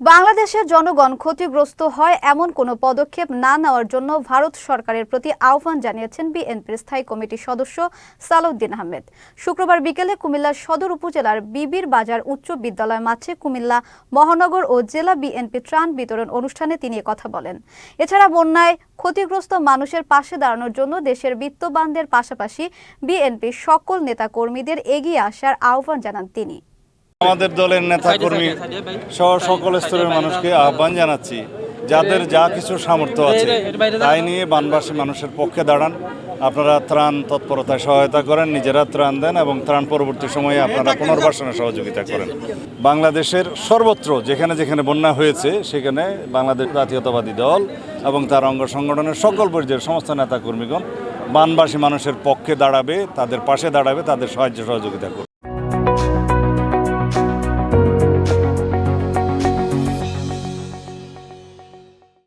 বাংলাদেশের জনগণ ক্ষতিগ্রস্ত হয় এমন কোনো পদক্ষেপ না নেওয়ার জন্য ভারত সরকারের প্রতি আহ্বান জানিয়েছেন বিএনপির স্থায়ী কমিটির সদস্য সালাউদ্দিন আহমেদ। শুক্রবার বিকেলে কুমিল্লা সদর উপজেলার বিবির বাজার উচ্চ বিদ্যালয় মাঠে কুমিল্লা মহানগর ও জেলা বিএনপি ত্রাণ বিতরণ অনুষ্ঠানে তিনি কথা বলেন। এছাড়া বন্যায় ক্ষতিগ্রস্ত মানুষের পাশে দাঁড়ানোর জন্য দেশের বিত্তবানদের পাশাপাশি বিএনপির সকল নেতাকর্মীদের এগিয়ে আসার আহ্বান জানান তিনি। আমাদের দলের নেতা কর্মী সহ সকল স্তরের মানুষকে আহ্বান জানাচ্ছি। যাদের যা কিছু সামর্থ্য আছে তাই নিয়ে বানবাসী মানুষের পক্ষে দাঁড়ান। আপনারা ত্রাণ তৎপরতায় সহায়তা করেন নিজেরা ত্রাণ দেন এবং ত্রাণ পরবর্তী সময়ে আপনারা পুনর্বাসনে সহযোগিতা করেন। বাংলাদেশের সর্বত্র যেখানে যেখানে বন্যা হয়েছে সেখানে বাংলাদেশ জাতীয়তাবাদী দল এবং তার অঙ্গ সংগঠনের সকল পর্যায়ের সমস্ত নেতা কর্মীগণ বানবাসী মানুষের পক্ষে দাঁড়াবে তাদের পাশে দাঁড়াবে তাদের সাহায্য সহযোগিতা করবে।